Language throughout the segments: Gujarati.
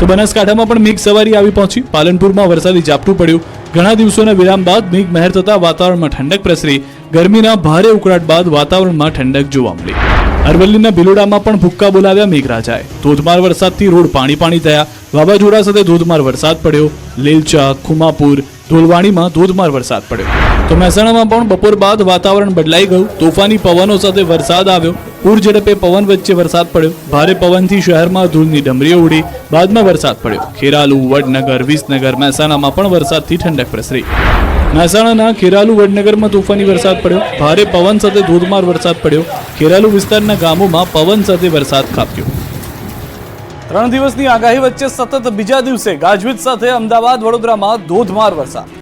તો બનાસકાંઠામાં પણ મેઘ સવારી આવી પહોંચી. પાલનપુરમાં વરસાદી ઝાપટું પડ્યું. ઘણા દિવસોના વિરામ બાદ મેઘ મહેર થતા વાતાવરણમાં ઠંડક પ્રસરી. ગરમીના ભારે ઉકળાટ બાદ વાતાવરણમાં ઠંડક જોવા મળી. અરવલ્લીના ભિલોડામાં પણ ભૂક્કા બોલાવ્યા મેઘરાજાએ. ધોધમાર વરસાદથી રોડ પાણી પાણી થયા. વાવાઝોડા સાથે ધોધમાર વરસાદ પડ્યો. લીલચા, ખુમાપુર ધોલવાણીમાં ધોધમાર વરસાદ પડ્યો. તો મહેસાણામાં પણ બપોર બાદ વાતાવરણ બદલાઈ ગયું. તોફાની પવનો સાથે વરસાદ આવ્યો. પૂર ઝડપે પવન વચ્ચે વરસાદ પડ્યો. ભારે પવનથી શહેરમાં ધૂળની ડમરીઓ ઉડી. બાદમાં વરસાદ પડ્યો. ખેરાલુ, વડનગર, વિસનગર, મહેસાણામાં પણ વરસાદથી ઠંડક પ્રસરી. મહેસાણાના ખેરાલુ, વડનગરમાં તોફાની વરસાદ પડ્યો. ભારે પવન સાથે ધોધમાર વરસાદ પડ્યો. ખેરાલુ વિસ્તારના ગામોમાં પવન સાથે વરસાદ ખાબક્યો. ત્રણ દિવસની આગાહી વચ્ચે સતત બીજા દિવસે ગાજવીજ સાથે અમદાવાદ વડોદરામાં ધોધમાર વરસાદ.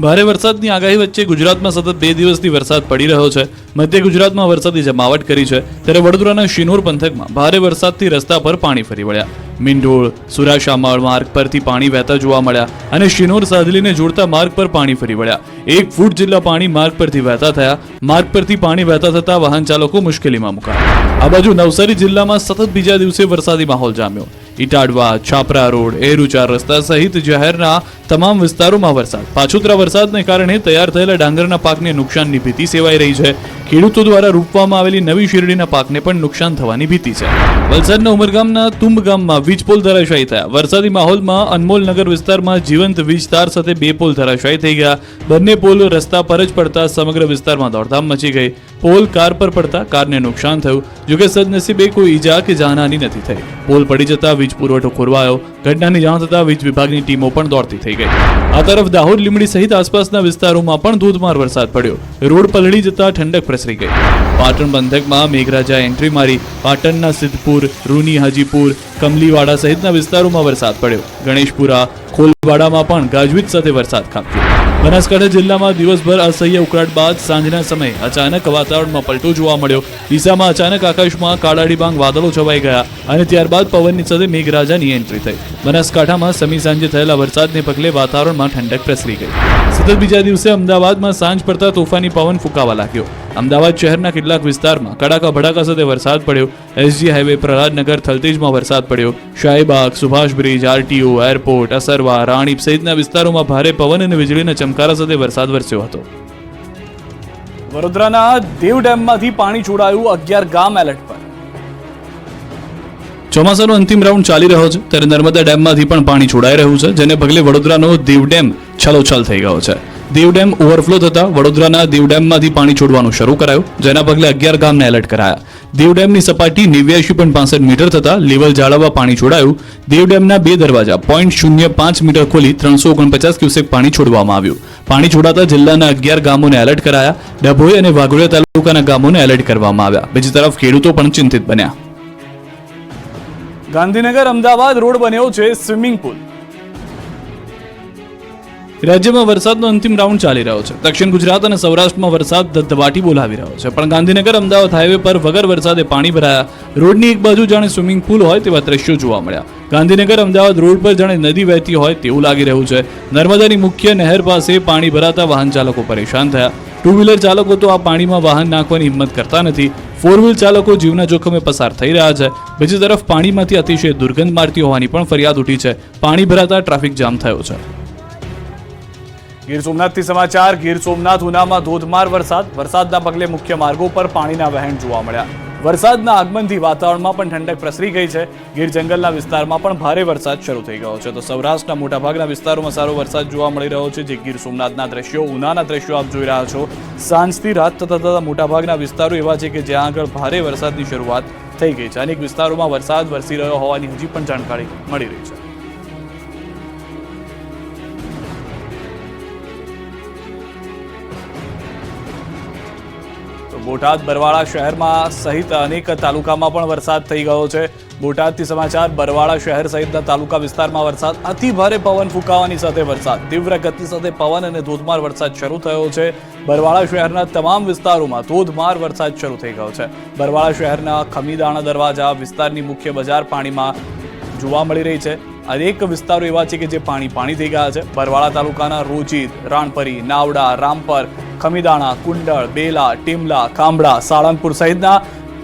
ભારે વરસાદની આગાહી વચ્ચે ગુજરાતમાં સતત બે દિવસથી વરસાદ પડી રહ્યો છે. મધ્ય ગુજરાતમાં વરસાદી જમાવટ કરી છે. ત્યારે વડોદરાના શિનોર પંથકમાં ભારે વરસાદથી રસ્તા પર પાણી ફરી વળ્યા. મિંઢોળ સુરાશામળ માર્ગ પરથી પાણી વહેતા જોવા મળ્યા અને શિનોર સાદલીને જોડતા માર્ગ પર પાણી ફરી વળ્યા. એક ફૂટ જેટલા પાણી માર્ગ પરથી વહેતા થયા. માર્ગ પરથી પાણી વહેતા થતા વાહન ચાલકો મુશ્કેલીમાં મુકાયા. આ બાજુ નવસારી જિલ્લામાં સતત બીજા દિવસે વરસાદી માહોલ જામ્યો. ઇટાડવા છાપરા રોડ, એરુચાર રસ્તા સહિત શહેરના તમામ વિસ્તારોમાં વરસાદ. પાછોતરા વરસાદને કારણે તૈયાર થયેલા ડાંગરના પાકને નુકસાનની ભીતિ સેવાઈ રહી છે. ખેડૂતો દ્વારા રોપવામાં આવેલી નવી શેરડીના પાકને પણ નુકસાન થવાની ભીતિ છે. વલસાડના ઉમરગામના તુંબ ગામમાં વીજ પોલ ધરાશાયી થયા. વરસાદી માહોલમાં અનમોલ નગર વિસ્તારમાં જીવંત વીજ તાર સાથે બે પોલ ધરાશાયી થઈ ગયા. બંને પોલ રસ્તા પર જ પડતા સમગ્ર વિસ્તારમાં દોડધામ મચી ગઈ. પોલ કાર પર પડતા કારને નુકસાન થયું. જોકે સદનસીબે કોઈ ઈજા કે જાનહાની નથી થઈ. પોલ પડી જતા વીજ પુરવઠો ખોરવાયો. ઘટનાની જાણ થતા વીજ વિભાગની ટીમો પણ દોડતી થઈ ગઈ. આ તરફ દાહોદ લીમડી સહિત આસપાસના વિસ્તારોમાં પણ ધોધમાર વરસાદ પડ્યો. રોડ પલળી જતા ઠંડક પ્રસરી ગઈ. પાટણ બંધકમાં મેઘરાજા એન્ટ્રી મારી. પાટણના સિદ્ધપુર, રૂની હાજીપુર, કમલીવાડા સહિતના વિસ્તારોમાં વરસાદ પડ્યો. ગણેશપુરા, ખોલવાડામાં પણ ગાજવીજ સાથે વરસાદ ખાબક્યો. બનાસકાંઠા જિલ્લામાં દિવસભર અસહ્ય ઉકળાટ બાદ સાંજના સમયે અચાનક વાતાવરણમાં પલટો જોવા મળ્યો. ડીસામાં અચાનક આકાશમાં કાળાડીબાંગ વાદળો છવાઈ ગયા અને ત્યારબાદ પવનની સાથે મેઘરાજાની એન્ટ્રી થઈ. બનાસકાંઠામાં સમી સાંજે થયેલા વરસાદને પગલે વાતાવરણમાં ઠંડક પ્રસરી ગઈ. સતત બીજા દિવસે અમદાવાદમાં સાંજ પડતા તોફાની પવન ફૂંકાવા લાગ્યો. અમદાવાદ શહેરના કેટલાક વિસ્તારમાં કડાકા ભડાકા સાથે વરસાદ પડ્યો. એસજી હાઈવે પ્રહલાદનગર થલતેજમાં વરસાદ પડ્યો. Shahibaug, Subhash bridge, RTO, airport, Asarwa, Ranip સહિતના વિસ્તારોમાં ભારે પવન અને વીજળીના ચમકારા સાથે વરસાદ વરસ્યો હતો. વડોદરાના દેવ ડેમમાંથી પાણી છોડાયું અગિયાર ગામ એલર્ટ પર. ચોમાસાનો અંતિમ રાઉન્ડ ચાલી રહ્યો છે. ત્યારે નર્મદા ડેમમાંથી પણ પાણી છોડાઈ રહ્યું છે, જેને પગલે વડોદરાનો દીવ ડેમ છલોછલ થઈ ગયો છે. દીવ ડેમ ઓવરફ્લો થતા વડોદરાના દીવ ડેમમાંથી પાણી છોડવાનું શરૂ કરાયું, જેના પગલે અગિયાર ગામને એલર્ટ કરાયા. દીવ ડેમની સપાટી નેવ્યાસી પોઈન્ટ પાસઠ મીટર થતા લેવલ જાળવવા પાણી છોડાયું. દીવ ડેમના બે દરવાજા પોઈન્ટ શૂન્ય પાંચ મીટર ખોલી ત્રણસો ઓગણપચાસ ક્યુસેક પાણી છોડવામાં આવ્યું. પાણી છોડાતા જિલ્લાના અગિયાર ગામોને એલર્ટ કરાયા. ડભોઈ અને વાઘોડિયા તાલુકાના ગામોને એલર્ટ કરવામાં આવ્યા. બીજી તરફ ખેડૂતો પણ ચિંતિત બન્યા. ગાંધીનગર અમદાવાદ રોડ બન્યો છે સ્વિમિંગ પુલ. રાજ્યમાં વરસાદનો અંતિમ રાઉન્ડ ચાલી રહ્યો છે. દક્ષિણ ગુજરાત અને સૌરાષ્ટ્રમાં વરસાદ ધબધબાટી બોલાવી રહ્યો છે. પણ ગાંધીનગર, અમદાવાદ હાઈવે પર વગર વરસાદે પાણી ભરાયા. રોડની એક બાજુ જાણે સ્વિમિંગ પુલ હોય તેવા દ્રશ્યો જોવા મળ્યા. ગાંધીનગર, અમદાવાદ રોડ પર જાણે નદી વહેતી હોય તેવું લાગી રહ્યું છે. નર્મદાની મુખ્ય નહેર પાસે પાણી ભરાતા વાહન ચાલકો પરેશાન થયા. ટુ વ્હીલર ચાલકો તો આ પાણીમાં વાહન નાખવાની હિંમત કરતા નથી. ફોર વ્હીલ ચાલકો જીવના જોખમે પસાર થઈ રહ્યા છે. બીજી તરફ પાણીમાંથી અતિશય દુર્ગંધ મારતી હોવાની પણ ફરિયાદ ઉઠી છે. પાણી ભરાતા ટ્રાફિક જામ થયો છે. ગીર સોમનાથથી સમાચાર, ગીર સોમનાથ ઉનામાં ધોધમાર વરસાદ. વરસાદના પગલે મુખ્ય માર્ગો પર પાણીના વહેણ જોવા મળ્યા. વરસાદના આગમનથી વાતાવરણમાં પણ ઠંડક પ્રસરી ગઈ છે. ગીર જંગલના વિસ્તારમાં પણ ભારે વરસાદ શરૂ થઈ ગયો છે. તો સૌરાષ્ટ્રના મોટાભાગના વિસ્તારોમાં સારો વરસાદ જોવા મળી રહ્યો છે, જે ગીર સોમનાથના દ્રશ્યો, ઉનાના દ્રશ્યો આપ જોઈ રહ્યા છો. સાંજથી રાત થતા થતા મોટાભાગના વિસ્તારો એવા છે કે જ્યાં આગળ ભારે વરસાદની શરૂઆત થઈ ગઈ છે. અનેક વિસ્તારોમાં વરસાદ વરસી રહ્યો હોવાની હજી પણ જાણકારી મળી રહી છે. બોટાદ બરવાળા શહેરમાં સહિત અનેક તાલુકામાં પણ વરસાદ થઈ ગયો છે. બોટાદથી સમાચાર, બરવાળા શહેર સહિતના તાલુકા વિસ્તારમાં વરસાદ. અતિભારે પવન ફૂંકાવાની સાથે વરસાદ. તીવ્ર ગતિ સાથે પવન અને ધોધમાર વરસાદ શરૂ થયો છે. બરવાળા શહેરના તમામ વિસ્તારોમાં ધોધમાર વરસાદ શરૂ થઈ ગયો છે. બરવાળા શહેરના ખમીદાણા દરવાજા વિસ્તારની મુખ્ય બજાર પાણીમાં જોવા મળી રહી છે. અનેક વિસ્તારો એવા છે કે જે પાણી પાણી થઈ ગયા છે. બરવાળા તાલુકાના રોજીત રાણપરી, નાવડા, રામપર, ખમીદાણા, કુંડળ, બેલા, ટીમલા ખાંભડા સાળંગપુર સહિતના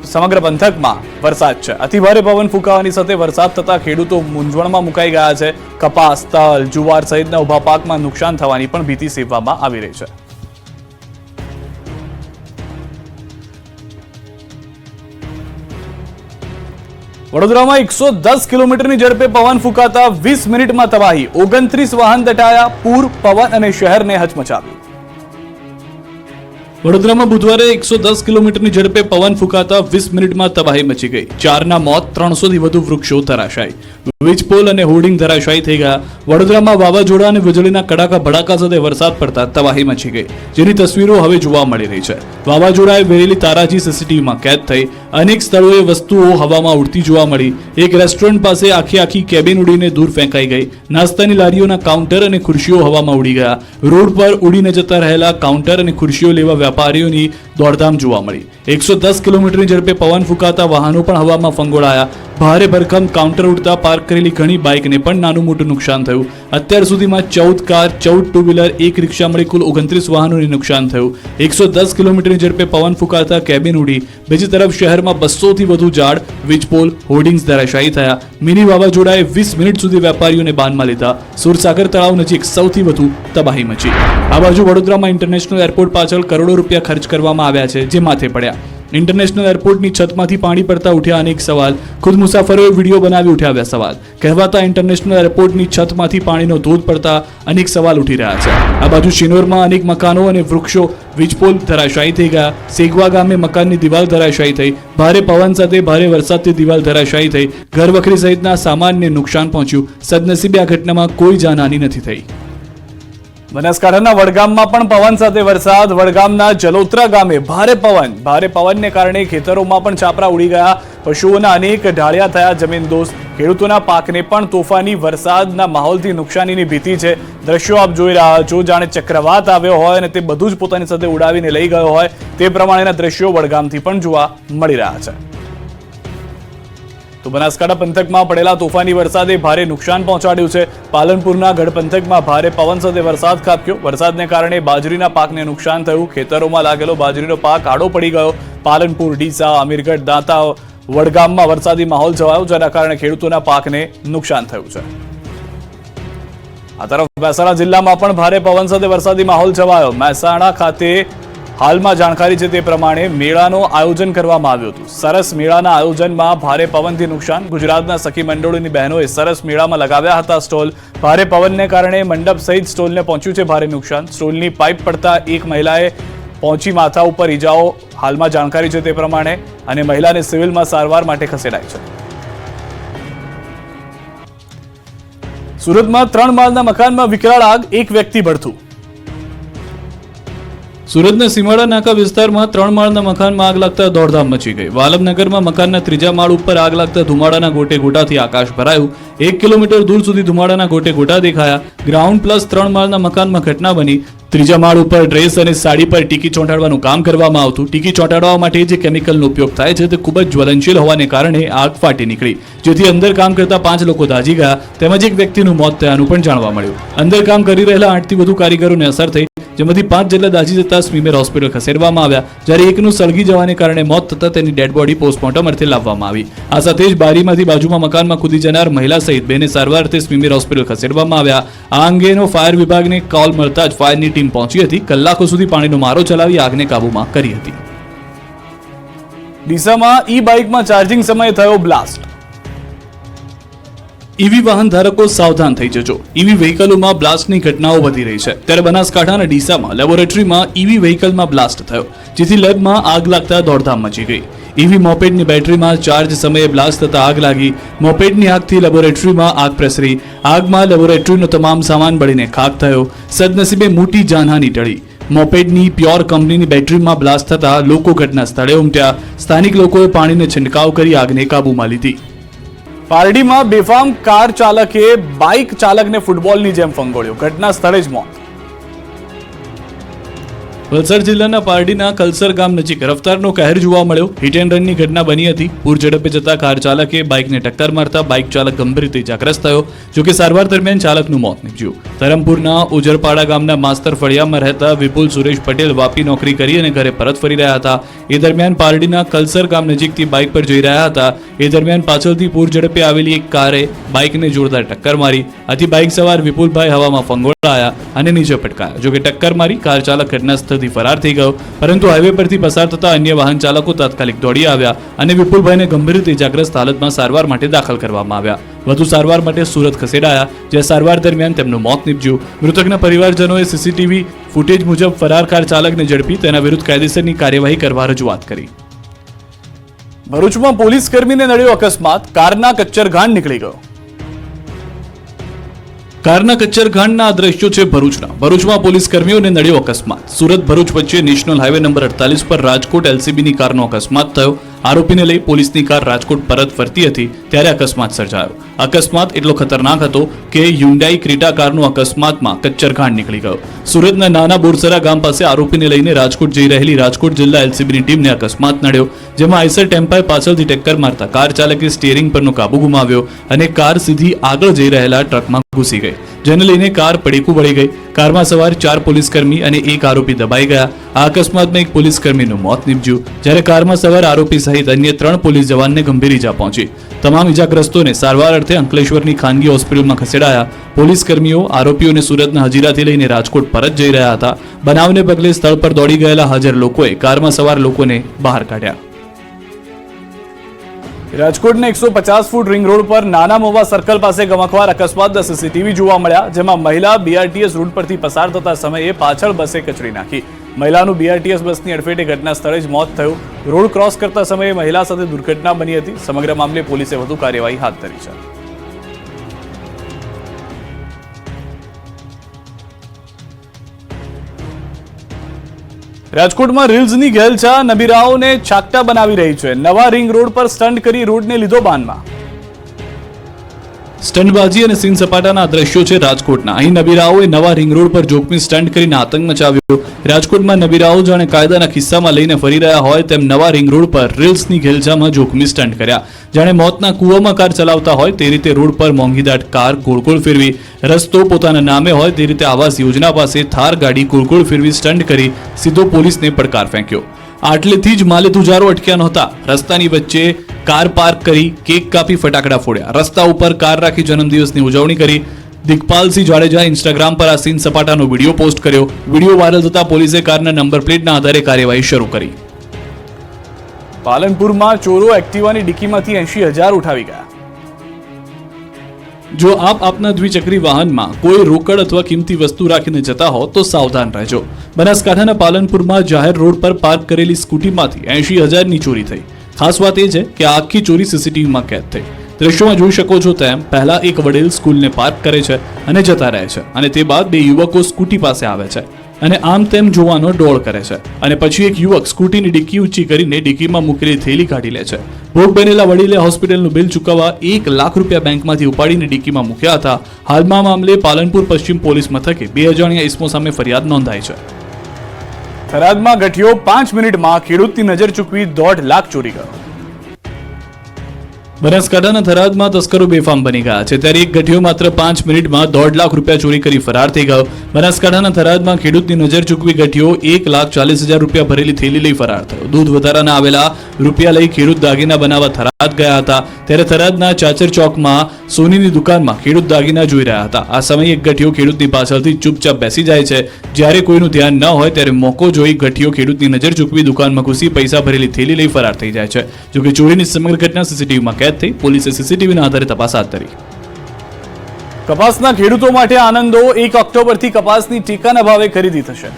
સમગ્ર પંથકમાં વરસાદ છે. અતિભારે પવન ફૂંકાવાની સાથે વરસાદ થતા ખેડૂતો મૂંઝવણમાં મુકાઈ ગયા છે. કપાસ, તલ, જુવાર સહિતના ઊભા પાકમાં નુકસાન થવાની પણ ભીતિ સેવવામાં આવી રહી છે. વડોદરામાં એકસો દસ કિલોમીટરની ઝડપે પવન ફૂંકાતા વીસ મિનિટમાં તબાહી. ઓગણત્રીસ વાહન દટાયા. પૂર, પવન અને શહેરને હચમચાવ્યું વડોદરામાં બુધવારે એકસો દસ કિલોમીટરની ઝડપે પવન ફૂંકાતા વીસ મિનિટમાં તબાહી મચી ગઈ. ચારના મોત ત્રણસોથી વધુ વૃક્ષો ધરાશાય. વીજપોલ અને હોર્ડિંગ ધરાશાયી થઈ ગયા. વડોદરામાં વાવાઝોડા અને વીજળીના કડાકા ભડાકા સાથે વરસાદ પડતા તબાહી મચી ગઈ. જેની તસવીરો હવે જોવા મળી રહી છે. વાવાઝોડાએ વેરેલી તારાજી સીસીટીવીમાં કેદ થઈ. અનેક સ્થળોએ વસ્તુઓ હવામાં ઉડતી જોવા મળી. એક રેસ્ટોરન્ટ પાસે આખી આખી કેબિન ઉડીને દૂર ફેંકાઈ ગઈ. નાસ્તાની લારીઓના કાઉન્ટર અને ખુરશીઓ હવામાં ઉડી ગયા. રોડ પર ઉડીને જતા રહેલા કાઉન્ટર અને ખુરશીઓ લેવા વેપારીઓની દોડધામ જોવા મળી. એકસો દસ કિલોમીટરની ઝડપે પવન ફૂંકાતા વાહનો પણ હવામાં ફંગોળાયા. ભારે ભરખમ કાઉન્ટર ઉડતા પાર્ક કરેલી ઘણી બાઇકને પણ નાનું મોટું નુકસાન થયું. અત્યાર સુધીમાં ચૌદ કાર, ચૌદ ટુ વ્હીલર એક રિક્ષા મળી કુલ ઓગણત્રીસ વાહનોને નુકસાન થયું. એકસો દસ કિલોમીટરની ઝડપે પવન ફૂંકાતા કેબિન ઉડી. બીજી તરફ શહેરમાં બસોથી વધુ ઝાડ વીજપોલ હોર્ડિંગ્સ ધરાશાયી થયા. મિની વાવાઝોડાએ વીસ મિનિટ સુધી વેપારીઓને બાનમાં લીધા. સુરસાગર તળાવ નજીક સૌથી વધુ તબાહી મચી. આ બાજુ વડોદરામાં ઇન્ટરનેશનલ એરપોર્ટ પાછળ કરોડો રૂપિયા ખર્ચ કરવામાં આવ્યા છે, જે માથે પડ્યા. ઇન્ટરનેશનલ એરપોર્ટની છતમાંથી પાણી પડતા ઉઠ્યા અનેક સવાલ. ખુદ મુસાફરોએ વીડિયો બનાવી ઉઠાવ્યા સવાલ. કહેવાતા ઇન્ટરનેશનલ એરપોર્ટની છતમાંથી પાણીનો ધોધ પડતા અનેક સવાલ ઉઠી રહ્યા છે. આ બાજુ શિનોરમાં અનેક મકાનો અને વૃક્ષો વીજપોલ ધરાશાયી થઈ ગયા. સેગવા ગામે મકાનની દિવાલ ધરાશાયી થઈ. ભારે પવન સાથે ભારે વરસાદથી દિવાલ ધરાશાયી થઈ. ઘરવખરી સહિતના સામાનને નુકસાન પહોંચ્યું. સદનસીબે આ ઘટનામાં કોઈ જાનહાની નથી થઈ. બનાસકાંઠાના વડગામમાં પણ પવન સાથે વરસાદ. વડગામના જલોત્રા ગામે ભારે પવન. ભારે પવનને કારણે ખેતરોમાં પણ છાપરા ઉડી ગયા. પશુઓના અનેક ઢાળિયા થયા. જમીન દોસ્ત ખેડૂતોના પાકને પણ તોફાની વરસાદના માહોલથી નુકસાનીની ભીતિ છે. દ્રશ્યો આપ જોઈ રહ્યા છો. જાણે ચક્રવાત આવ્યો હોય અને તે બધું જ પોતાની સાથે ઉડાવીને લઈ ગયો હોય. તે પ્રમાણેના દ્રશ્યો વડગામથી પણ જોવા મળી રહ્યા છે. તો બનાસકાંઠા પંથકમાં પડેલા તોફાની વરસાદે ભારે નુકસાન પહોંચાડ્યું છે. પાલનપુરના ગઢ પંથકમાં ભારે પવન સાથે વરસાદ ખાબક્યો. વરસાદને કારણે બાજરીના પાકને નુકસાન થયું. ખેતરોમાં લાગેલો બાજરીનો પાક આડો પડી ગયો. પાલનપુર, ડીસા, અમીરગઢ દાંતા વડગામમાં વરસાદી માહોલ છવાયો, જેના કારણે ખેડૂતોના પાકને નુકસાન થયું છે. આ તરફ મહેસાણા જિલ્લામાં પણ ભારે પવન સાથે વરસાદી માહોલ છવાયો. મહેસાણા ખાતે હાલમાં જાણકારી છે તે પ્રમાણે મેળાનું આયોજન કરવામાં આવ્યું હતું. સરસ મેળાના આયોજનમાં ભારે પવનથી નુકસાન. ગુજરાતના સખી મંડળોની બહેનોએ સરસ મેળામાં લગાવ્યા હતા સ્ટોલ. ભારે પવનને કારણે મંડપ સહિત સ્ટોલને પહોંચ્યું છે ભારે નુકસાન. સ્ટોલની પાઇપ પડતા એક મહિલાએ પહોંચી માથા ઉપર ઈજાઓ. હાલમાં જાણકારી છે તે પ્રમાણે અને મહિલાને સિવિલમાં સારવાર માટે ખસેડાઈ છે. સુરતમાં ત્રણ માળના મકાનમાં વિકરાળ આગ. એક વ્યક્તિ ભડથું. સુરતના સીમાડા નાકા વિસ્તારમાં ત્રણ માળના મકાનમાં આગ લાગતા દોડધામ મચી ગઈ. વાલમનગરમાં મકાનના ત્રીજા માળ ઉપર આગ લાગતા ધુમાડાના ગોટે ગોટાથી આકાશ ભરાયું. એક કિલોમીટર દૂર સુધી ધુમાડાના ગોટે ગોટા દેખાયા. ગ્રાઉન્ડ પ્લસ ત્રણ માળના મકાનમાં ઘટના બની. ત્રીજા માળ ઉપર ડ્રેસ અને સાડી પર ટીકી ચોંટાડવાનું કામ કરવામાં આવતું. ટીકી ચોંટાડવા માટે જે કેમિકલનો ઉપયોગ થાય છે તે ખૂબ જ જ્વલનશીલ હોવાને કારણે આગ ફાટી નીકળી. જેથી અંદર કામ કરતા પાંચ લોકો દાઝી ગયા. તેમજ એક વ્યક્તિનું મોત થયાનું પણ જાણવા મળ્યું. અંદર કામ કરી રહેલા આઠથી વધુ કારીગરોને અસર થઈ જેમાંથી પાંચ જેટલા દાઝી જતા સ્વીમેર હોસ્પિટલ ખસેડવામાં આવ્યા. જ્યારે એકનું સળગી જવાને કારણે મોત થતા તેની ડેડ બોડી પોસ્ટમોર્ટમ અર્થે લાવવામાં આવી. આ સાથે જ બારીમાંથી બાજુમાં મકાનમાં કૂદી જનાર મહિલા સહિત બેને સારવાર અર્થે સ્વીમેર હોસ્પિટલ ખસેડવામાં આવ્યા. આ અંગેનો ફાયર વિભાગને કોલ મળતા જ ફાયરની ટીમ પહોંચી હતી. કલાકો સુધી પાણીનો મારો ચલાવી આગને કાબૂમાં કરી હતી. ડીસામાં ઈ બાઇકમાં ચાર્જિંગ સમયે થયો બ્લાસ્ટ. ઈવી વાહન ધારકો સાવધાન થઈ જજો. ઈવી વ્હીકલોમાં બ્લાસ્ટની ઘટનાઓ વધી રહી છે. ત્યારે બનાસકાંઠાના ડીસામાં લેબોરેટરીમાં ઈવી વ્હીકલમાં બ્લાસ્ટ થયો, જેથી લેબમાં આગ લાગતા દોડધામ મચી ગઈ. ઈવી મોપેડની બેટરીમાં ચાર્જ સમયે બ્લાસ્ટ થતા આગ લાગી. મોપેડની આગથી લેબોરેટરીમાં આગ પ્રસરી. આગમાં લેબોરેટરીનો તમામ સામાન બળીને ખાક થયો. સદનસીબે મોટી જાનહાની ટળી. મોપેડની પ્યોર કંપનીની બેટરીમાં બ્લાસ્ટ થતા લોકો ઘટના સ્થળે ઉમટ્યા. સ્થાનિક લોકોએ પાણીને છંટકાવ કરી આગને કાબૂમાં લીધી. પારડીમાં બેફામ કાર ચાલકે બાઇક ચાલકને ફૂટબોલની જેમ ફંગોળ્યો. ઘટના સ્થળે જ મોત. વલસાડ જિલ્લાના પારડીના કલસર ગામ નજીક રફતારનો કહેર જોવા મળ્યો. હિટ એન્ડ રનની ઘટના બની હતી. પૂર ઝડપે જતા કાર ચાલકે બાઇકને ટક્કર મારતા બાઇક ચાલક ગંભીર રીતે ઇજાગ્રસ્ત થયો, જોકે સારવાર દરમિયાન ચાલકનું મોત નીપજ્યું. ધરમપુરના ઉજરપાડા ગામના માસ્તર ફળિયામાં રહેતા વિપુલ સુરેશ પટેલ વાપી નોકરી કરી અને ઘરે પરત ફરી રહ્યા હતા. એ દરમિયાન પારડીના કલસર ગામ નજીકથી બાઇક પર જઈ રહ્યા હતા. એ દરમિયાન પાછળથી પૂર ઝડપે આવેલી એક કારે બાઇકને જોરદાર ટક્કર મારી. આથી બાઇક સવાર વિપુલભાઈ હવામાં ફંગોળાયા અને નીચે પટકાયા જોકે ટક્કર મારી કાર ચાલક ઘટના સ્થળથી ફરાર થઈ ગયો. પરંતુ હાઈવે પરથી પસાર થતા અન્ય વાહન ચાલકો તાત્કાલિક દોડી આવ્યા અને વિપુલભાઈને ગંભીર રીતે ઇજાગ્રસ્ત હાલતમાં સારવાર માટે દાખલ કરવામાં આવ્યા. વધુ સારવાર માટે સુરત ખસેડાયા, જ્યાં સારવાર દરમિયાન તેમનું મોત નીપજ્યું. મૃતકના પરિવારજનોએ સીસીટીવી ફૂટેજ મુજબ ફરાર કાર ચાલકને ઝડપી તેના વિરુદ્ધ કાયદેસરની કાર્યવાહી કરવા રજૂઆત કરી. ભરૂચમાં પોલીસ કર્મીને નડ્યો અકસ્માત. કારના કચ્ચર ઘાણ નીકળી ગયો. કારના કચ્ચર ઘાણના આ દ્રશ્યો છે ભરૂચના. ભરૂચમાં પોલીસ કર્મીઓને નડ્યો અકસ્માત. સુરત ભરૂચ વચ્ચે નેશનલ હાઈવે નંબર અડતાલીસ પર રાજકોટ એલસીબીની કારનો અકસ્માત થયો. આરોપીને લઈ પોલીસની કાર રાજકોટ પરત ફરતી હતી, ત્યારે અકસ્માત સર્જાયો. અકસ્માત એટલો ખતરનાક હતો કે યુન્ડાઈ ક્રિટા કારનો અકસ્માતમાં કચ્ચર ઘાણ નીકળી ગયો. સુરતના નાના બોરસરા ગામ પાસે આરોપીને લઈને રાજકોટ જઈ રહેલી રાજકોટ જિલ્લા એલસીબીની ટીમને અકસ્માત નડ્યો, જેમાં આઈસર ટેમ્પાએ પાછળથી ટક્કર મારતા કાર ચાલકે સ્ટીયરિંગ પરનો કાબુ ગુમાવ્યો અને કાર સીધી આગળ જઈ રહેલા ટ્રકમાં ઘૂસી ગઈ, જેને લઈને કાર પડીકું વળી ગઈ. કારમાં સવાર ચાર પોલીસકર્મી અને એક આરોપી દબાઈ ગયા. આ અકસ્માતમાં એક પોલીસકર્મીનું મોત નીપજ્યું, જ્યારે કારમાં સવાર આરોપી સહિત અન્ય ત્રણ પોલીસ જવાનને ગંભીર ઈજા પહોંચી. તમામ ઈજાગ્રસ્તોને સારવાર અર્થે અંકલેશ્વરની ખાનગી હોસ્પિટલમાં ખસેડાયા. પોલીસ કર્મીઓ આરોપીઓને સુરતના હજીરાથી લઈને રાજકોટ પરત જઈ રહ્યા હતા. બનાવને પગલે સ્થળ પર દોડી ગયેલા હાજર લોકોએ કારમાં સવાર લોકોને બહાર કાઢ્યા. રાજકોટના એકસો પચાસ ફૂટ રિંગ રોડ પર નાના મોવા સર્કલ પાસે ગમખવાર અકસ્માતના સીસીટીવી જોવા મળ્યા, જેમાં મહિલા બીઆરટીએસ રૂટ પરથી પસાર થતા સમયે પાછળ બસે કચડી નાખી. મહિલાનું બીઆરટીએસ બસની અડફેટે ઘટના સ્થળે જ મોત થયું. રોડ ક્રોસ કરતા સમયે મહિલા સાથે દુર્ઘટના બની હતી. સમગ્ર મામલે પોલીસે વધુ કાર્યવાહી હાથ ધરી છે. રાજકોટમાં રીલ્સની ઘેલછા નબીરાઓને છાકટા બનાવી રહી છે. નવા રિંગ રોડ પર સ્ટન્ટ કરી રોડને લીધો બાનમાં. સ્ટન્ટબાજી અને સીન સપાટાના દ્રશ્યો છે રાજકોટના. અહીં નબીરાઓએ નવા રિંગ રોડ પર જોખમી સ્ટન્ટ કરીને આતંક મચાવ્યો. રાજકોટમાં નબીરાઓ જાણે કાયદાના કિસ્સામાં લઈને ફરી રહ્યા હોય તેમ નવા રિંગ રોડ પર રીલ્સની ઘેલછામાં જોખમી સ્ટન્ટ કર્યા. જાણે મોતના કૂવામાં કાર ચલાવતા હોય તે રીતે રોડ પર મોંઘીદાટ કાર ગોળ ગોળ ફેરવી રસ્તો પોતાના નામે હોય તે રીતે આવાસ યોજના પાસે થાર ગાડી ગોળ ગોળ ફેરવી સ્ટન્ટ કરી સીધો પોલીસને પડકાર ફેંક્યો. આટલેથી જ માલે તુજારો અટક્યા નહોતા. રસ્તાની વચ્ચે કાર પાર્ક કરી કેક કાપી ફટાકડા ફોડ્યા. રસ્તા ઉપર કાર રાખી જન્મદિવસની ઉજવણી કરી દિગપાલસિંહ જાડેજા ઇન્સ્ટાગ્રામ પર આ સીન સપાટાનો વીડિયો પોસ્ટ કર્યો. વીડિયો વાયરલ થતા પોલીસે કારના નંબર પ્લેટના આધારે કાર્યવાહી શરૂ કરી. પાલનપુરમાં ચોરો એક્ટિવાની ડિક્કીમાંથી એંશી હજાર ઉઠાવી ગયા. જો આપ આપના દ્વિચક્રી વાહનમાં કોઈ રોકડ અથવા કિંમતી વસ્તુ રાખીને જતા હો, તો સાવધાન રહેજો. બનાસકાંઠાના પાલનપુરમાં જાહેર રોડ પર પાર્ક કરેલી સ્કૂટીમાંથી એંશી હજારની ચોરી થઈ. ખાસ વાત એ છે કે આખી ચોરી સીસીટીવીમાં કેદ થઈ. દ્રશ્યોમાં જોઈ શકો છો તેમ, પહેલા એક વડીલ સ્કૂલને પાર્ક કરે છે અને જતા રહે છે અને તે બાદ બે યુવકો સ્કૂટી પાસે આવે છે. અને આમ તેમ જોવાનો ડોળ કરે છે. અને પછી એક યુવક સ્કૂટીની ડિક્કી ઊંચી કરીને ડિક્કીમાં મૂકેલી થેલી કાઢી લે છે. ભોગ બનેલા વડીલે હોસ્પિટલનું બિલ ચૂકવવા એક લાખ રૂપિયા બેંકમાંથી ઉપાડીને ડિક્કીમાં મૂક્યા હતા. હાલમાં મામલે પાલનપુર પશ્ચિમ પોલીસ મથકે બે અજાણ્યા ઇસમો સામે ફરિયાદ નોંધાઈ છે. થરાદમાં ગઠિયો પાંચ મિનિટમાં ખેડૂતની નજર ચૂકવી દોઢ લાખ ચોરી ગયો બનાસકાંઠાના થરાદમાં તસ્કરો બેફામ બની ગયા છે. ત્યારે એક ગઠિયો માત્ર પાંચ મિનિટમાં દોઢ લાખ રૂપિયા ચોરી કરી ફરાર થઈ ગયો. બનાસકાંઠાના થરાદમાં ખેડૂતની નજર ચૂકવી ગઠિયો એક લાખ ચાલીસ હજાર રૂપિયા ભરેલી થેલી લઈ ફરાર થયો. દૂધ વધારાના આવેલા રૂપિયા લઈ ખેડૂત દાગીના બનાવવા થરાદ ગયા હતા. ત્યારે થરાદના ચાચર ચોકમાં સોનીની દુકાનમાં ખેડૂત દાગીના જોઈ રહ્યા હતા. આ સમયે એક ગઠિયો ખેડૂતની પાછળથી ચૂપચાપ બેસી જાય છે. જ્યારે કોઈનું ધ્યાન ન હોય ત્યારે મોકો જોઈ ગઠિયો ખેડૂતની નજર ચૂકવી દુકાનમાં ઘૂસી પૈસા ભરેલી થેલી લઈ ફરાર થઈ જાય છે. જોકે ચોરીની સમગ્ર ઘટના સીસીટીવીમાં કેદ થઈ પોલીસે સીસીટીવીના આધારે તપાસ હાથ ધરી. કપાસના ખેડૂતો માટે આનંદો એક ઓક્ટોબરથી કપાસની ટેકાના ભાવે ખરીદી થશે.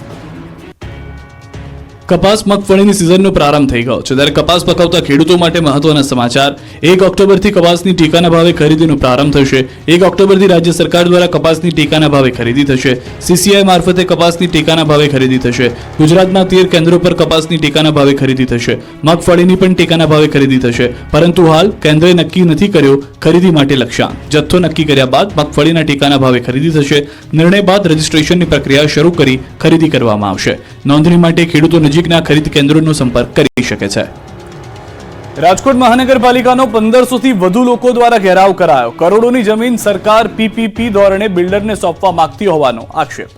કપાસ મગફળીની સિઝનનો પ્રારંભ થઈ ગયો છે. ત્યારે કપાસ પકવતા ખેડૂતો માટે મહત્વના સમાચાર. એક ઓક્ટોબરથી કપાસની ટેકાના ભાવે ખરીદીનો પ્રારંભ થશે. એક ઓક્ટોબરથી રાજ્ય સરકાર દ્વારા કપાસની ટેકાના ભાવે ખરીદી થશે. સીસીઆઈ મારફતે કપાસની ટેકાના ભાવે ખરીદી થશે. ગુજરાતના તેર કેન્દ્રો પર કપાસની ટેકાના ભાવે ખરીદી થશે. મગફળીની પણ ટેકાના ભાવે ખરીદી થશે. પરંતુ હાલ કેન્દ્રએ નક્કી નથી કર્યો ખરીદી માટે લક્ષ્યાંક. જથ્થો નક્કી કર્યા બાદ મગફળીના ટેકાના ભાવે ખરીદી થશે. નિર્ણય બાદ રજીસ્ટ્રેશનની પ્રક્રિયા શરૂ કરી ખરીદી કરવામાં આવશે. નોંધણી માટે ખેડૂતો નજીકના ખરીદ કેન્દ્રોનો સંપર્ક કરી શકે છે. રાજકોટ મહાનગરપાલિકાનો પંદરસોથી વધુ લોકો દ્વારા ઘેરાવ કરાયો. કરોડોની જમીન સરકાર પીપીપી ધોરણે બિલ્ડરને સોંપવા માંગતી હોવાનો આક્ષેપ.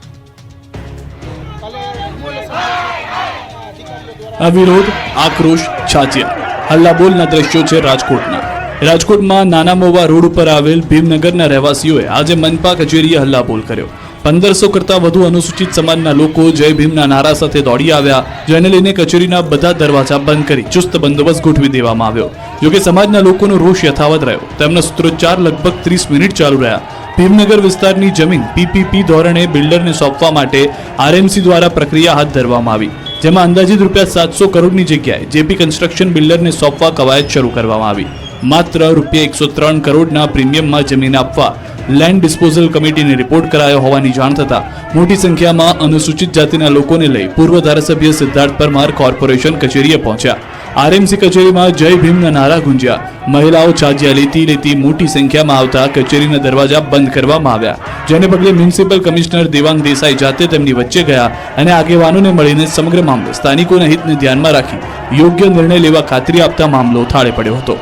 આ વિરોધ આક્રોશ છાજ્યા હલ્લાબોલના દ્રશ્યો છે રાજકોટના. રાજકોટમાં નાના મોવા રોડ ઉપર આવેલ ભીમનગરના રહેવાસીઓએ આજે મનપા કચેરીએ હલ્લાબોલ કર્યો. પંદરસો કરતા વધુ અનુસૂચિત સમાજના લોકો જય ભીમના નારા સાથે દોડી આવ્યા. જેને લઈને કચેરીના બધા દરવાજા બંધ કરી ચુસ્ત બંદોબસ્ત ગોઠવી દેવામાં આવ્યો. જોકે સમાજના લોકોનો રોષ યથાવત રહ્યો. તેમનો સૂત્રોચ્ચાર લગભગ ત્રીસ મિનિટ ચાલુ રહ્યા. ભીમનગર વિસ્તારની જમીન પીપીપી ધોરણે બિલ્ડરને સોંપવા માટે આરએમસી દ્વારા પ્રક્રિયા હાથ ધરવામાં આવી. જેમાં અંદાજિત રૂપિયા સાતસો કરોડની જગ્યાએ જેપી કન્સ્ટ્રક્શન બિલ્ડરને સોંપવા કવાયત શરૂ કરવામાં આવી. માત્ર રૂપિયા એકસો ત્રણ કરોડના પ્રીમિયમમાં જમીન આપવા લેન્ડ ડિસ્પોઝલ કમિટીને રિપોર્ટ કરાયો હોવાની જાણ થતાં મોટી સંખ્યામાં અનુસૂચિત જાતિના લોકોને લઈ પૂર્વ ધારાસભ્ય સિદ્ધાર્થ પરમાર કોર્પોરેશન કચેરીએ પહોંચ્યા. આરએમસી કચેરીમાં જય ભીમના નારા ગુંજ્યા. મહિલાઓ ચાજ્યા લેતી લેતી મોટી સંખ્યામાં આવતા કચેરીના દરવાજા બંધ કરવામાં આવ્યા. જેને પગલે મ્યુનિસિપલ કમિશનર દેવાંગ દેસાઈ જાતે તેમની વચ્ચે ગયા અને આગેવાનોને મળીને સમગ્ર મામલે સ્થાનિકોના હિતને ધ્યાનમાં રાખી યોગ્ય નિર્ણય લેવા ખાતરી આપતા મામલો થાળે પડ્યો હતો.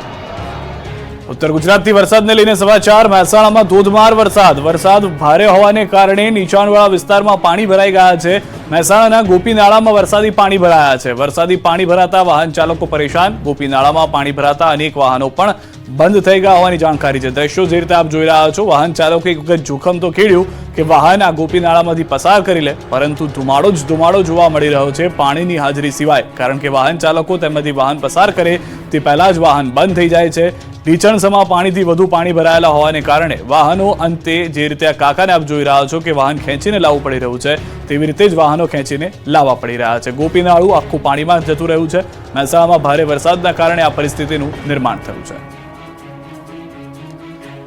ઉત્તર ગુજરાતથી વરસાદને લઈને સમાચાર મહેસાણામાં ધોધમાર વરસાદ. વરસાદ ભારે હોવાને કારણે નીચાણવાળા વિસ્તારમાં પાણી ભરાઈ ગયા છે. મહેસાણાના ગોપીનાળામાં વરસાદી પાણી ભરાયા છે. વરસાદી પાણી ભરાતા વાહન ચાલકો પરેશાન. ગોપીનાળામાં પાણી ભરાતા અનેક વાહનો પણ બંધ થઈ ગયા હોવાની જાણકારી છે. દ્રશ્યો જે રીતે આપ જોઈ રહ્યા છો, વાહન ચાલકે એક વખત જોખમ તો ખેડ્યું કે વાહન આ ગોપીનાળામાંથી પસાર કરી લે, પરંતુ ધુમાડો જ ધુમાડો જોવા મળી રહ્યો છે પાણીની હાજરી સિવાય. કારણ કે વાહન ચાલકો તેમાંથી વાહન પસાર કરે તે પહેલા જ વાહન બંધ થઈ જાય છે. ઢીચણસમાં પાણીથી વધુ પાણી ભરાયેલા હોવાને કારણે વાહનો અંતે જે રીતે આ કાકાને આપ જોઈ રહ્યા છો કે વાહન ખેંચીને લાવવું પડી રહ્યું છે, તેવી રીતે જ વાહનો ખેંચીને લાવવા પડી રહ્યા છે. ગોપીનાળું આખું પાણીમાં જતું રહ્યું છે. મહેસાણામાં ભારે વરસાદના કારણે આ પરિસ્થિતિનું નિર્માણ થયું છે.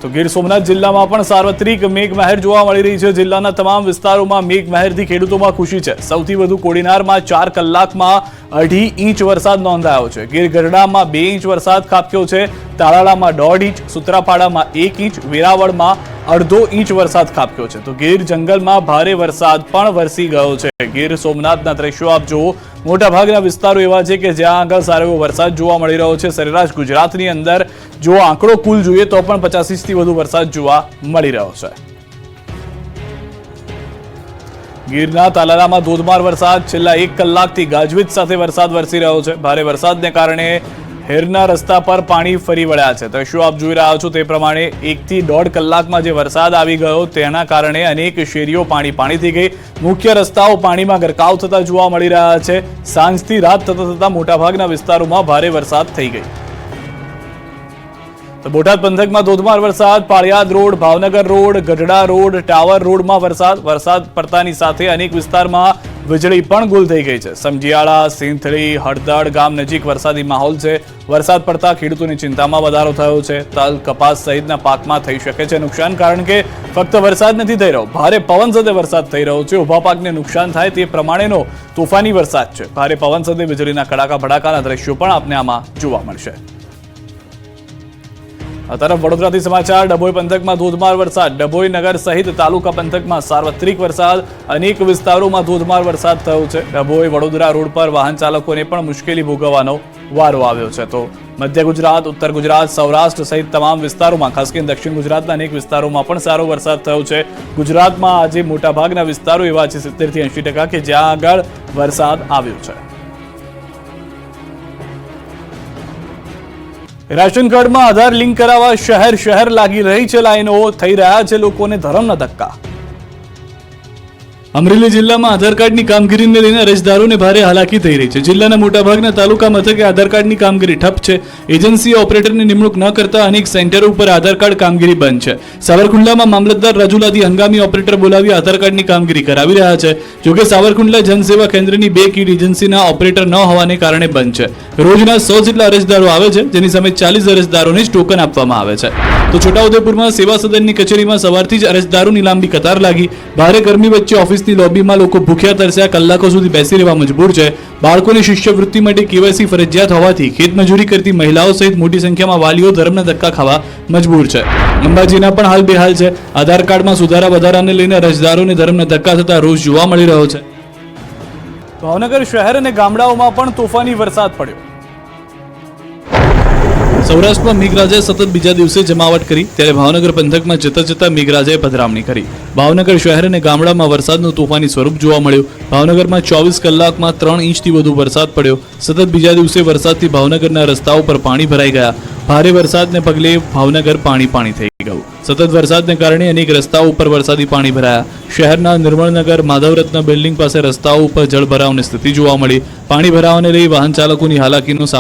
તો ગીર સોમનાથ જિલ્લામાં પણ સાર્વત્રિક મેઘમહેર જોવા મળી રહી છે. જિલ્લાના તમામ વિસ્તારોમાં મેઘમહેરથી ખેડૂતોમાં ખુશી છે. સૌથી વધુ કોડીનારમાં ચાર કલાકમાં અઢી ઇંચ વરસાદ નોંધાયો છે. ગીર ગઢડામાં બે ઇંચ વરસાદ ખાબક્યો છે. તાલાળામાં દોઢ ઇંચ, સુત્રાપાડામાં એક ઇંચ, વેરાવળમાં અડધો ઇંચ વરસાદ ખાબક્યો છે. તો ગીર જંગલમાં ભારે વરસાદ પણ વરસી ગયો છે. ગીર સોમનાથના દ્રશ્યો આપ જુઓ. મોટાભાગના વિસ્તારો એવા છે કે જ્યાં આગળ સારો એવો વરસાદ જોવા મળી રહ્યો છે. સરેરાશ ગુજરાતની અંદર જો આંકડો કુલ જોઈએ તો પણ પચાસીસથી વધુ વરસાદ જોવા મળી રહ્યો છે. ગીરના તાલાલામાં ધોધમાર વરસાદ. છેલ્લા એક કલાકથી ગાજવીજ સાથે વરસાદ વરસી રહ્યો છે. ભારે વરસાદને કારણે હેરના રસ્તા પર પાણી ફરી વળ્યા છે. તો શું આપ જોઈ રહ્યા છો તે પ્રમાણે એકથી દોઢ કલાકમાં જે વરસાદ આવી ગયો તેના કારણે અનેક શેરીઓ પાણી પાણી થઈ ગઈ. મુખ્ય રસ્તાઓ પાણીમાં ગરકાવ થતા જોવા મળી રહ્યા છે. સાંજથી રાત થતા થતા મોટાભાગના વિસ્તારોમાં ભારે વરસાદ થઈ ગઈ. તો બોટાદ પંથકમાં ધોધમાર વરસાદ, Paliyad road, Bhavnagar road, Gadhada road, tower રોડમાં વરસાદ વરસાદ પડતાની સાથે અનેક વિસ્તારમાં વીજળી પણ ગુલ થઈ ગઈ છે. સમજીયાળા, સિંથળી, હળદળ ગામ નજીક વરસાદી માહોલ છે. વરસાદ પડતા ખેડૂતોની ચિંતામાં વધારો થયો છે. તલ કપાસ સહિતના પાકમાં થઈ શકે છે નુકસાન કારણ કે ફક્ત વરસાદ નથી થઈ રહ્યો. ભારે પવન સાથે વરસાદ થઈ રહ્યો છે. ઊભા પાકને નુકસાન થાય તે પ્રમાણેનો તોફાની વરસાદ છે. ભારે પવન સાથે વીજળીના કડાકા ભડાકાના દ્રશ્યો પણ આપને આમાં જોવા મળશે. તરફ વડોદરાથી સમાચાર, ડભોઈ પંથકમાં ધોધમાર વરસાદ, ડભોઈ નગર સહિત તાલુકા પંથકમાં સાર્વત્રિક વરસાદ, અનેક વિસ્તારોમાં ધોધમાર વરસાદ થયો છે. ડભોઈ, વડોદરા રોડ પર વાહન ચાલકોને પણ મુશ્કેલી ભોગવવાનો વારો આવ્યો છે. તો મધ્ય ગુજરાત, ઉત્તર ગુજરાત, સૌરાષ્ટ્ર સહિત તમામ વિસ્તારોમાં, ખાસ કરીને દક્ષિણ ગુજરાતના અનેક વિસ્તારોમાં પણ સારો વરસાદ થયો છે. ગુજરાતમાં આજે મોટાભાગના વિસ્તારો એવા છે, સિત્તેરથી એંશી ટકા કે જ્યાં આગળ વરસાદ આવ્યો છે. રેશન કાર્ડમાં આધાર લિંક કરાવવા શહેર શહેર લાગી રહી છે લાઈનો. થઈ રહ્યા છે લોકોને ધરમના ધક્કા. અમરેલી જિલ્લામાં આધાર કાર્ડની કામગીરીને લઈને અરજદારોને ભારે હાલાકી થઈ રહી છે. જિલ્લાના મોટાભાગના તાલુકા મથકે આધાર કાર્ડની કામગીરી ઠપ છે. એજન્સી ઓપરેટરની નિમણૂક ન કરતા અનેક સેન્ટરો ઉપર આધાર કાર્ડ કામગીરી બંધ છે. સાવરકુંડલામાં મામલતદાર રાજુલાથી હંગામી ઓપરેટર બોલાવી આધાર કાર્ડની કામગીરી કરાવી રહ્યા છે. જોકે સાવરકુંડલા જનસેવા કેન્દ્રની બે કીડ એજન્સીના ઓપરેટર ન હોવાને કારણે બંધ છે. રોજના સો જેટલા અરજદારો આવે છે, જેની સામે ચાલીસ અરજદારોને જ ટોકન આપવામાં આવે છે. તો છોટાઉદેપુરમાં સેવા સદનની કચેરીમાં સવારથી જ અરજદારોની લાંબી કતાર લાગી. ભારે ગરમી વચ્ચે ઓફિસની લોબીમાં લોકો ભૂખ્યા તરસ્યા કલાકો સુધી બેસી રહેવા મજબૂર છે. બાળકોની શિષ્યવૃત્તિ માટે કેવાયસી ફરજિયાત હોવાથી ખેતમજૂરી કરતી મહિલાઓ સહિત મોટી સંખ્યામાં વાલીઓ ધર્મના ધક્કા ખાવા મજબૂર છે. અંબાજીના પણ હાલ બેહાલ છે. આધાર કાર્ડમાં સુધારા વધારાને લઈને અરજદારોને ધર્મના ધક્કા થતા રોજ જોવા મળી રહ્યો છે. ભાવનગર શહેર અને ગામડાઓમાં પણ તોફાની વરસાદ પડ્યો. સૌરાષ્ટ્રમાં મેઘરાજાએ સતત બીજા દિવસે જમાવટ કરી, ત્યારે ભાવનગર પંથકમાં જતા જતા મેઘરાજાએ પધરામણી કરી. ભાવનગર શહેર અને ગામડામાં વરસાદનું તોફાની સ્વરૂપ જોવા મળ્યું. ભાવનગરમાં ચોવીસ કલાકમાં ત્રણ ઇંચથી વધુ વરસાદ પડ્યો. સતત બીજા દિવસે વરસાદથી ભાવનગરના રસ્તાઓ પર પાણી ભરાઈ ગયા. ભારે વરસાદને પગલે ભાવનગર પાણી પાણી થઈ ગયું. સતત વરસાદને કારણે અનેક રસ્તાઓ ઉપર વરસાદી પાણી ભરાયા. શહેરના નિર્મળનગર, માધવરત્ન બિલ્ડિંગ પાસે રસ્તાઓ ઉપર જળભરાવની સ્થિતિ જોવા મળી. પાણી ભરાવાને લઈ વાહન ચાલકોની હાલાકીનો સામનો